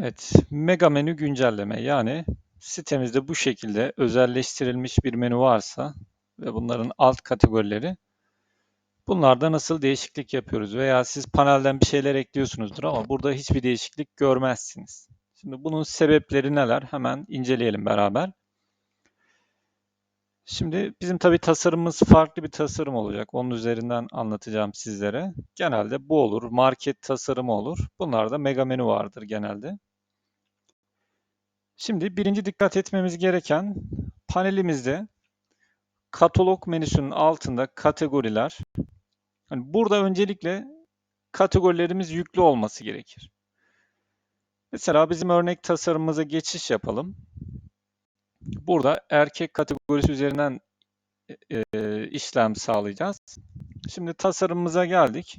Evet, mega menü güncelleme yani sitemizde bu şekilde özelleştirilmiş bir menü varsa ve bunların alt kategorileri bunlarda nasıl değişiklik yapıyoruz veya siz panelden bir şeyler ekliyorsunuzdur ama burada hiçbir değişiklik görmezsiniz. Şimdi bunun sebepleri neler? Hemen inceleyelim beraber. Şimdi bizim tabii tasarımımız farklı bir tasarım olacak. Onun üzerinden anlatacağım sizlere. Genelde bu olur. Market tasarımı olur. Bunlarda mega menü vardır genelde. Şimdi birinci dikkat etmemiz gereken panelimizde katalog menüsünün altında kategoriler. Hani burada öncelikle kategorilerimiz yüklü olması gerekir. Mesela bizim örnek tasarımımıza geçiş yapalım. Burada erkek kategorisi üzerinden e, e, işlem sağlayacağız. Şimdi tasarımımıza geldik.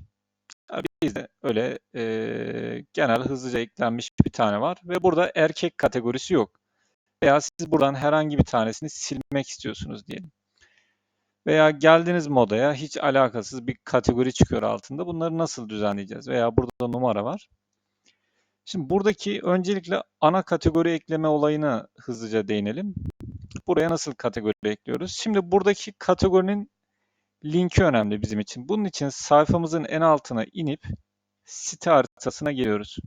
Bizde öyle e, genel hızlıca eklenmiş bir tane var ve burada erkek kategorisi yok. Veya siz buradan herhangi bir tanesini silmek istiyorsunuz diyelim. Veya geldiniz modaya hiç alakasız bir kategori çıkıyor altında. Bunları nasıl düzenleyeceğiz? Veya burada numara var. Şimdi buradaki öncelikle ana kategori ekleme olayına hızlıca değinelim. Buraya nasıl kategori ekliyoruz? Şimdi buradaki kategorinin linki önemli bizim için. Bunun için sayfamızın en altına inip site haritasına geliyoruz.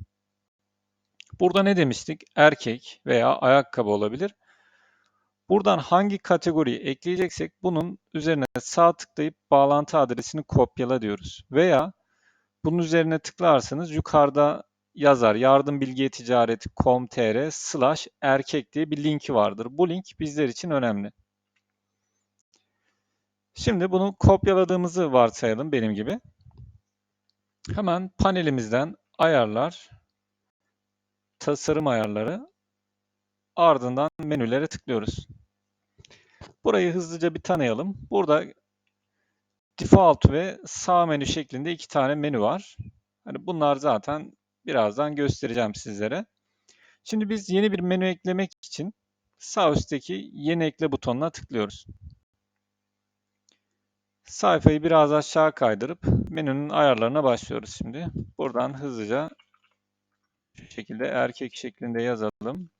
Burada ne demiştik? Erkek veya ayakkabı olabilir. Buradan hangi kategoriyi ekleyeceksek bunun üzerine sağ tıklayıp bağlantı adresini kopyala diyoruz. Veya bunun üzerine tıklarsanız yukarıda yazar yardım bilgi ticareti com.tr slash erkek diye bir linki vardır. Bu link bizler için önemli. Şimdi bunu kopyaladığımızı varsayalım benim gibi. Hemen panelimizden ayarlar, tasarım ayarları ardından menülere tıklıyoruz. Burayı hızlıca bir tanıyalım. Burada default ve sağ menü şeklinde iki tane menü var. Hani bunlar zaten birazdan göstereceğim sizlere. Şimdi biz yeni bir menü eklemek için sağ üstteki yeni ekle butonuna tıklıyoruz. Sayfayı biraz aşağı kaydırıp menünün ayarlarına başlıyoruz şimdi. Buradan hızlıca şu şekilde erkek şeklinde yazalım.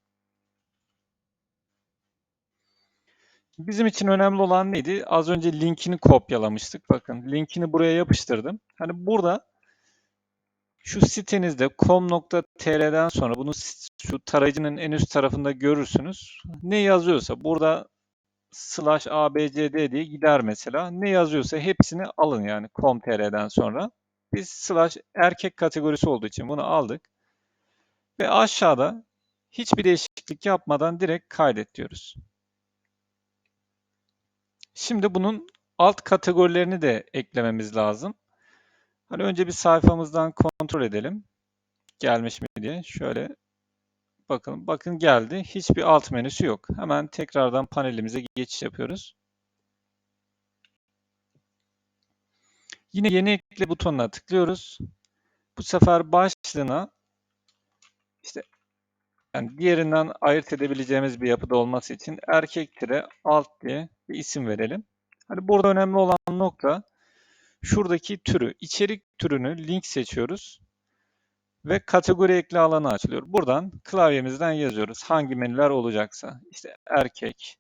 Bizim için önemli olan neydi? Az önce linkini kopyalamıştık. Bakın linkini buraya yapıştırdım. Hani burada şu sitenizde com.tr'den sonra bunu şu tarayıcının en üst tarafında görürsünüz. Ne yazıyorsa burada slash abcd diye gider mesela. Ne yazıyorsa hepsini alın yani com.tr'den sonra. Biz slash erkek kategorisi olduğu için bunu aldık. Ve aşağıda hiçbir değişiklik yapmadan direkt kaydet diyoruz. Şimdi bunun alt kategorilerini de eklememiz lazım. Hani önce bir sayfamızdan kontrol edelim. Gelmiş mi diye. Şöyle bakın. Bakın geldi. Hiçbir alt menüsü yok. Hemen tekrardan panelimize geçiş yapıyoruz. Yine yeni ekle butonuna tıklıyoruz. Bu sefer başlığına işte yani diğerinden ayırt edebileceğimiz bir yapıda olması için erkek tire alt diye bir isim verelim. Hani burada önemli olan nokta şuradaki türü, içerik türünü link seçiyoruz ve kategori ekle alanı açılıyor. Buradan klavyemizden yazıyoruz hangi menüler olacaksa. İşte erkek,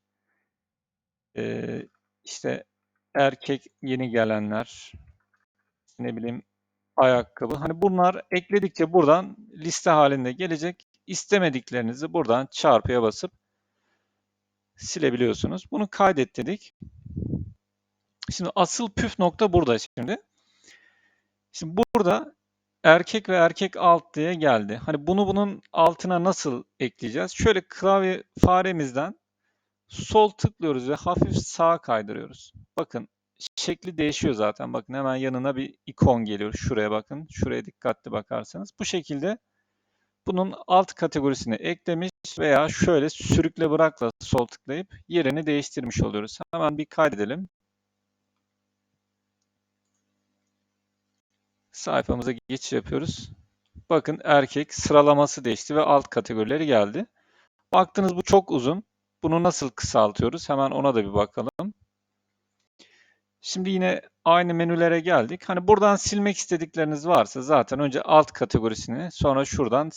işte erkek yeni gelenler, ne bileyim ayakkabı. Hani bunlar ekledikçe buradan liste halinde gelecek. İstemediklerinizi buradan çarpıya basıp silebiliyorsunuz. Bunu kaydet dedik. Şimdi asıl püf nokta burada şimdi. Şimdi burada erkek ve erkek alt diye geldi. Hani bunu bunun altına nasıl ekleyeceğiz? Şöyle klavye faremizden sol tıklıyoruz ve hafif sağa kaydırıyoruz. Bakın şekli değişiyor zaten. Bakın hemen yanına bir ikon geliyor. Şuraya bakın. Şuraya dikkatli bakarsanız. Bu şekilde bunun alt kategorisini eklemiş veya şöyle sürükle bırakla sol tıklayıp yerini değiştirmiş oluyoruz. Hemen bir kaydedelim. Sayfamıza geçiş yapıyoruz. Bakın erkek sıralaması değişti ve alt kategorileri geldi. Baktınız bu çok uzun. Bunu nasıl kısaltıyoruz? Hemen ona da bir bakalım. Şimdi yine aynı menülere geldik. Hani buradan silmek istedikleriniz varsa zaten önce alt kategorisini sonra şuradan